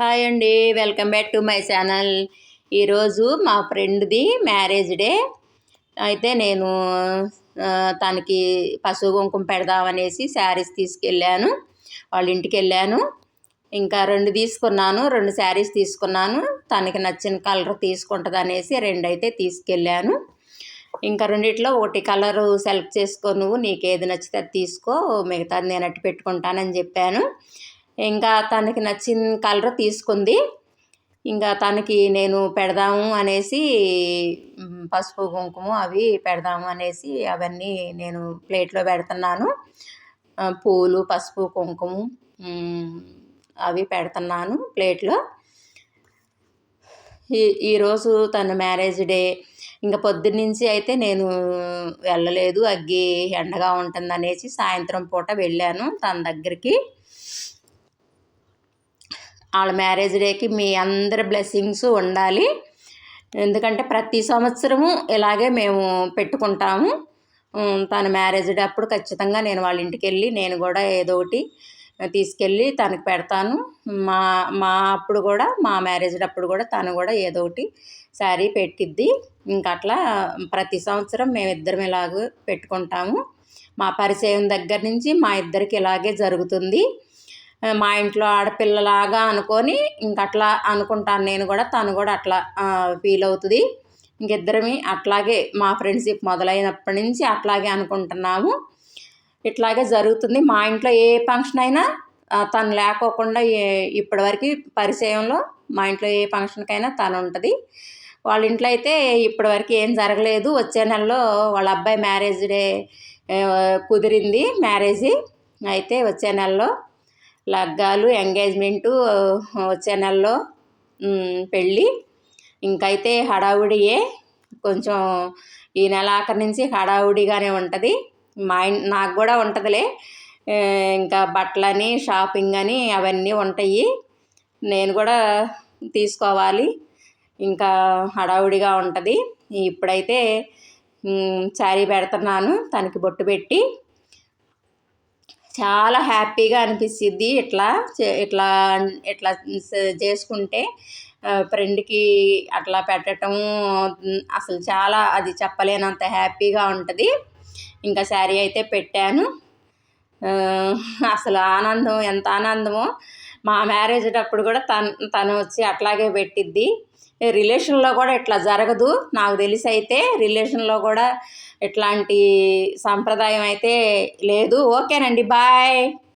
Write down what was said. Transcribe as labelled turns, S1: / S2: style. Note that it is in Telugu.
S1: హాయ్ అండి welcome back to my channel. ఈరోజు మా ఫ్రెండ్ది మ్యారేజ్ డే. అయితే నేను తనకి పసుపు కుంకుమ పెడదామనేసి శారీస్ తీసుకెళ్ళాను. వాళ్ళ ఇంటికి వెళ్ళాను. ఇంకా రెండు తీసుకున్నాను రెండు శారీస్ తీసుకున్నాను. తనకి నచ్చిన కలర్ తీసుకుంటుంది అనేసి రెండు అయితే తీసుకెళ్ళాను. ఇంకా రెండిట్లో ఒకటి కలరు సెలెక్ట్ చేసుకో నువ్వు నీకు ఏది నచ్చితే అది తీసుకో మిగతాది నేను అట్టి పెట్టుకుంటానని చెప్పాను. ఇంకా తనకి నచ్చిన కలర్ తీసుకుంది. ఇంకా తనకి నేను పెడదాము అనేసి పసుపు కుంకుమ అవి పెడదాము అనేసి అవన్నీ నేను ప్లేట్లో పెడుతున్నాను. పూలు పసుపు కుంకుమ అవి పెడుతున్నాను ప్లేట్లో. ఈ ఈరోజు తన మ్యారేజ్ డే. ఇంకా పొద్దున్నుంచి అయితే నేను వెళ్ళలేదు. అగ్గి ఎండగా ఉంటుందనేసి సాయంత్రం పూట వెళ్ళాను తన దగ్గరికి. వాళ్ళ మ్యారేజ్ డేకి మీ అందరి బ్లెస్సింగ్స్ ఉండాలి. ఎందుకంటే ప్రతి సంవత్సరము ఇలాగే మేము పెట్టుకుంటాము. తన మ్యారేజ్ డే అప్పుడు ఖచ్చితంగా నేను వాళ్ళ ఇంటికి వెళ్ళి నేను కూడా ఏదో ఒకటి తీసుకెళ్ళి తనకు పెడతాను. మా మా అప్పుడు కూడా మా మ్యారేజ్ అప్పుడు కూడా తను కూడా ఏదో ఒకటి శారీ పెట్టిద్ది. ఇంకా అట్లా ప్రతి సంవత్సరం మేమిద్దరం ఇలాగ పెట్టుకుంటాము. మా పరిచయం దగ్గర నుంచి మా ఇద్దరికి ఇలాగే జరుగుతుంది. మా ఇంట్లో ఆడపిల్లలాగా అనుకొని ఇంక అట్లా అనుకుంటాను నేను కూడా తను కూడా అట్లా ఫీల్ అవుతుంది. ఇంకిద్దరమే అట్లాగే మా ఫ్రెండ్షిప్ మొదలైనప్పటి నుంచి అట్లాగే అనుకుంటున్నాము. ఇట్లాగే జరుగుతుంది. మా ఇంట్లో ఏ ఫంక్షన్ అయినా తను లేకోకుండా ఏ ఇప్పటివరకు పరిచయంలో మా ఇంట్లో ఏ ఫంక్షన్కైనా తను ఉంటుంది. వాళ్ళ ఇంట్లో అయితే ఇప్పటివరకు ఏం జరగలేదు. వచ్చే నెలలో వాళ్ళ అబ్బాయి మ్యారేజ్ డే కుదిరింది మ్యారేజీ అయితే వచ్చే నెలలో లగ్గాలు ఎంగేజ్మెంటు వచ్చే నెలలో పెళ్ళి. ఇంకైతే హడావుడియే కొంచెం ఈ నెల ఆఖరి నుంచి హడావుడిగానే ఉంటుంది. మా నాకు కూడా ఉంటుందిలే. ఇంకా బట్టలని షాపింగ్ అని అవన్నీ ఉంటాయి. నేను కూడా తీసుకోవాలి. ఇంకా హడావుడిగా ఉంటుంది. ఇప్పుడైతే శారీ పెడుతున్నాను. తనకి బొట్టు పెట్టి. చాలా హ్యాపీగా అనిపిస్తుంది. ఇట్లా ఇట్లా ఇట్లా చేసుకుంటే ఫ్రెండ్కి అట్లా పెట్టడం అసలు చాలా అది చెప్పలేనంత హ్యాపీగా ఉంటుంది. ఇంకా శారీ అయితే పెట్టాను. అసలు ఆనందం ఎంత ఆనందమో. మా మ్యారేజ్ అప్పుడు కూడా తను తను వచ్చి అట్లాగే పెట్టిద్ది. రిలేషన్లో కూడా ఇట్లా జరగదు. నాకు తెలిసి అయితే రిలేషన్లో కూడా ఇట్లాంటి సంప్రదాయం అయితే లేదు. ఓకేనండి బాయ్.